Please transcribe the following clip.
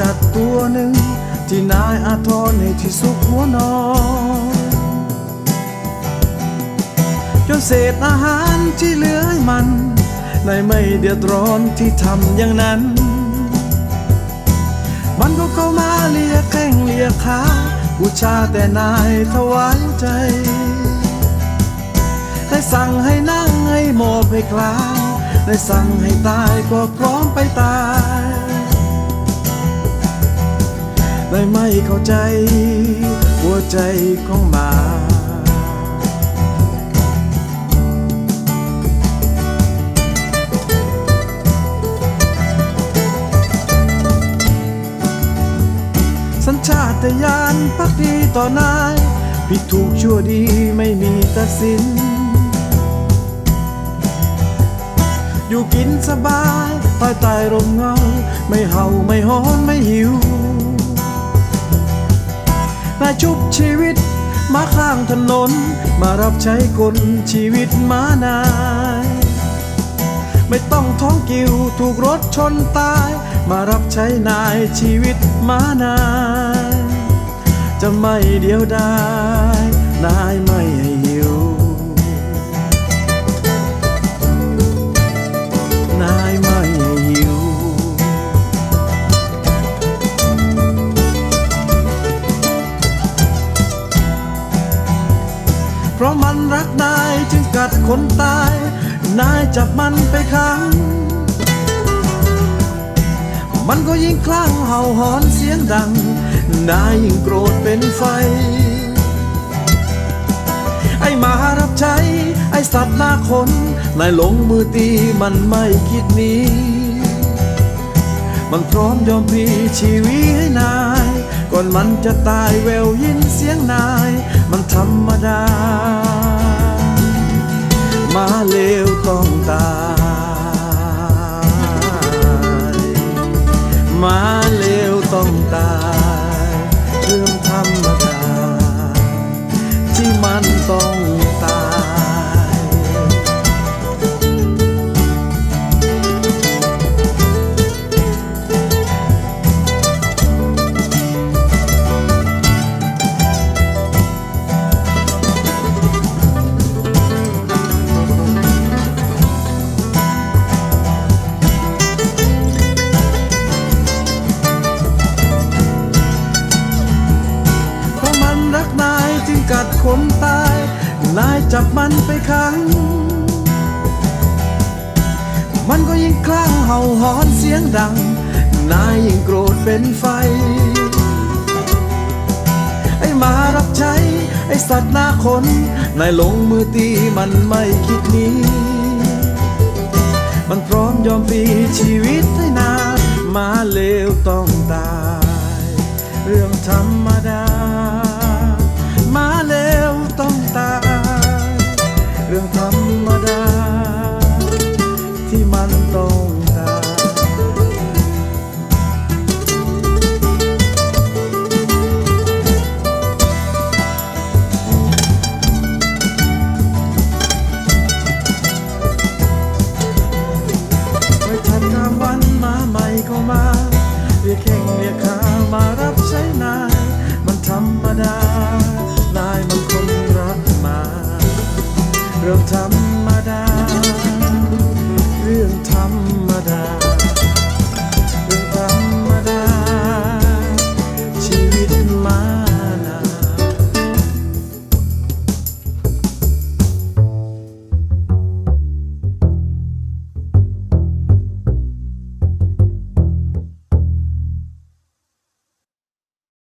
จัดตัวหนึ่ง ที่นายอาทรให้ที่สุกหัวนอนจนเศษอาหารที่เหลือให้มันนายไม่เดือดร้อนที่ทำอย่างนั้น มันก็เข้ามาเลียแข้งเลียขาบูชาแต่นายถวายใจได้สั่งให้นั่งให้หมอบให้คลานได้สั่งให้ตายก็พร้อมไปตาย ได้ไม่เข้าใจ หัวใจของหมาสัญชาตญาณพักดีต่อนายผิดถูกชั่วดีไม่มีตัดสิน อยู่กินสบายใต้ใต้ร่มเงา ไม่เห่าไม่หอนไม่หิว นายชุบชีวิต มาข้างถนน มารับใช้คนชีวิตมานาย ไม่ต้องท้องกิวถูกรถชนตาย มารับใช้นายชีวิตมานาย จะไม่เดียวดายนายไม่ให้ เพราะมันรักนายจึงกัดคนตาย นายจับมันไปขัง มันก็ยิ่งคลั่งเห่าหอนเสียงดัง นายยิ่งโกรธเป็นไฟ ไอ้หมารับใช้ ไอ้สัตว์หน้าคน นายหลงมือตีมันไม่คิดหนี้มันพร้อมยอมพีชีวิตให้นาย ก่อนมันจะตายแววยินเสียงนาย มันธรรมดามา คนตายนายจับมันไปขัง มันก็ยิ่งคลั่งเห่าหอนเสียงดัง นายยิ่งโกรธเป็นไฟ ไอ้มารับใช้ ไอ้สัตว์หน้าคน นายลงมือตีมันไม่คิดหนี้มันพร้อมยอมพลีชีวิตให้นามาเลวต้องตาย เรื่องธรรมดา ต้องตายไม่ทันข้ามวันมาใหม่เข้ามาเรียกแข่งเรียกขามารับใช้นาย มันธรรมดา นายมันคนรักมา เริ่มธรร